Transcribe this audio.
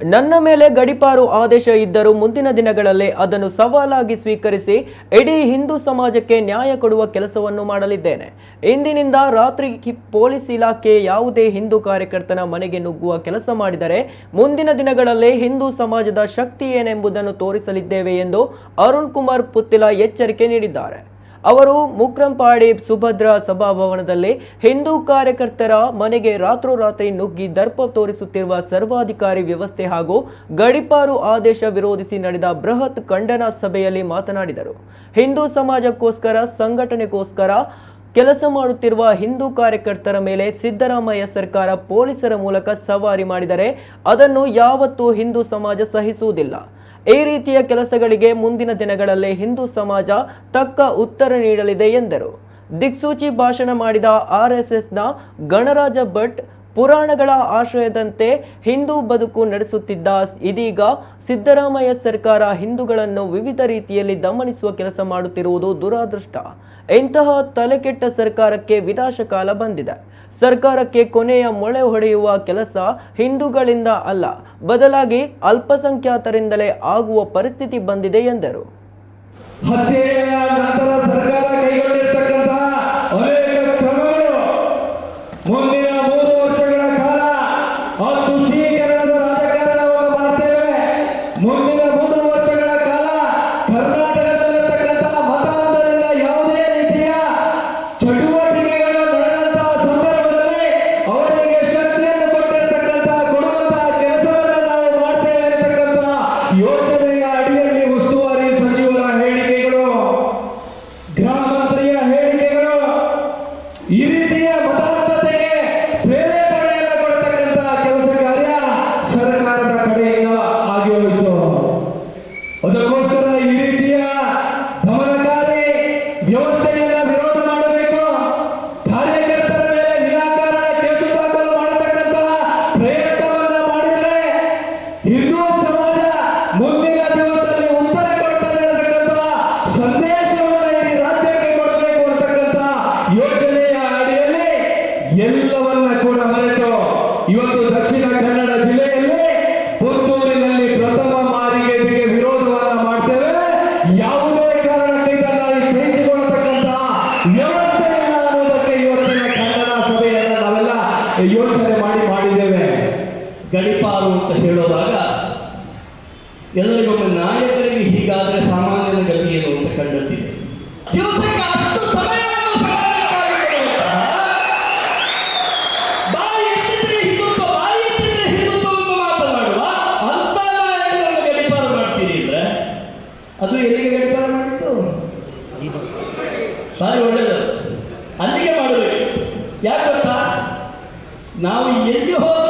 ನನ್ನ ಮೇಲೆ ಗಡಿಪಾರು ಆದೇಶ ಇದ್ದರೂ ಮುಂದಿನ ದಿನಗಳಲ್ಲಿ ಅದನ್ನು ಸವಾಲಾಗಿ ಸ್ವೀಕರಿಸಿ ಇಡೀ ಹಿಂದೂ ಸಮಾಜಕ್ಕೆ ನ್ಯಾಯ ಕೊಡುವ ಕೆಲಸವನ್ನು ಮಾಡಲಿದ್ದೇನೆ. ಇಂದಿನಿಂದ ರಾತ್ರಿ ಪೊಲೀಸ್ ಇಲಾಖೆ ಯಾವುದೇ ಹಿಂದೂ ಕಾರ್ಯಕರ್ತನ ಮನೆಗೆ ನುಗ್ಗುವ ಕೆಲಸ ಮಾಡಿದರೆ ಮುಂದಿನ ದಿನಗಳಲ್ಲಿ ಹಿಂದೂ ಸಮಾಜದ ಶಕ್ತಿ ಏನೆಂಬುದನ್ನು ತೋರಿಸಲಿದ್ದೇವೆ ಎಂದು ಅರುಣ್ ಕುಮಾರ್ ಪುತ್ತಿಲ ಎಚ್ಚರಿಕೆ ನೀಡಿದ್ದಾರೆ. ಅವರು ಮುಕ್ರಂಪಾಡಿ ಸುಭದ್ರ ಸಭಾಭವನದಲ್ಲಿ ಹಿಂದೂ ಕಾರ್ಯಕರ್ತರ ಮನೆಗೆ ರಾತ್ರೋರಾತ್ರಿ ನುಗ್ಗಿ ದರ್ಪ ತೋರಿಸುತ್ತಿರುವ ಸರ್ವಾಧಿಕಾರಿ ವ್ಯವಸ್ಥೆ ಹಾಗೂ ಗಡಿಪಾರು ಆದೇಶ ವಿರೋಧಿಸಿ ನಡೆದ ಬೃಹತ್ ಖಂಡನಾ ಸಭೆಯಲ್ಲಿ ಮಾತನಾಡಿದರು. ಹಿಂದೂ ಸಮಾಜಕ್ಕೋಸ್ಕರ, ಸಂಘಟನೆಗೋಸ್ಕರ ಕೆಲಸ ಮಾಡುತ್ತಿರುವ ಹಿಂದೂ ಕಾರ್ಯಕರ್ತರ ಮೇಲೆ ಸಿದ್ದರಾಮಯ್ಯ ಸರ್ಕಾರ ಪೊಲೀಸರ ಮೂಲಕ ಸವಾರಿ ಮಾಡಿದರೆ ಅದನ್ನು ಯಾವತ್ತೂ ಹಿಂದೂ ಸಮಾಜ ಸಹಿಸುವುದಿಲ್ಲ. ಈ ರೀತಿಯ ಕೆಲಸಗಳಿಗೆ ಮುಂದಿನ ದಿನಗಳಲ್ಲಿ ಹಿಂದೂ ಸಮಾಜ ತಕ್ಕ ಉತ್ತರ ನೀಡಲಿದೆ ಎಂದರು. ದಿಕ್ಸೂಚಿ ಭಾಷಣ ಮಾಡಿದ ಆರ್ಎಸ್ಎಸ್ನ ಗಣರಾಜ ಭಟ್ ಪುರಾಣಗಳ ಆಶ್ರಯದಂತೆ ಹಿಂದೂ ಬದುಕು ನಡೆಸುತ್ತಿದ್ದ ಇದೀಗ ಸಿದ್ದರಾಮಯ್ಯ ಸರ್ಕಾರ ಹಿಂದೂಗಳನ್ನು ವಿವಿಧ ರೀತಿಯಲ್ಲಿ ದಮನಿಸುವ ಕೆಲಸ ಮಾಡುತ್ತಿರುವುದು ದುರಾದೃಷ್ಟ. ಇಂತಹ ತಲೆಕೆಟ್ಟ ಸರ್ಕಾರಕ್ಕೆ ವಿನಾಶಕಾಲ ಬಂದಿದೆ. ಸರ್ಕಾರಕ್ಕೆ ಕೊನೆಯ ಮೊಳೆ ಹೊಡೆಯುವ ಕೆಲಸ ಹಿಂದೂಗಳಿಂದ ಅಲ್ಲ, ಬದಲಾಗಿ ಅಲ್ಪಸಂಖ್ಯಾತರಿಂದಲೇ ಆಗುವ ಪರಿಸ್ಥಿತಿ ಬಂದಿದೆ ಎಂದರು. ಮುಂದಿನ ರೀತಿಯ ಯೋಚನೆ ಮಾಡಿ ಮಾಡಿದ್ದೇವೆ. ಗಡಿಪಾರು ಅಂತ ಹೇಳುವಾಗ ಎಲ್ಲರಿಗೊಮ್ಮೆ ನಾಯಕರಿಗೆ ಹೀಗಾದರೆ ಸಾಮಾನ್ಯನ ಗತಿ ಏನು ಅಂತ ಕಂಡದ್ದಿದೆ ದಿವಸಕ್ಕೆ ಅಂದ್ರೆ ಅದು ಎಲ್ಲಿಗೆ ಬಾರಿ ಒಳ್ಳೆಯದು ಅಲ್ಲಿಗೆ ಮಾಡಬೇಕು. ಯಾಕೆ ನಾವು ಎಲ್ಲಿ ಹೋದರೂ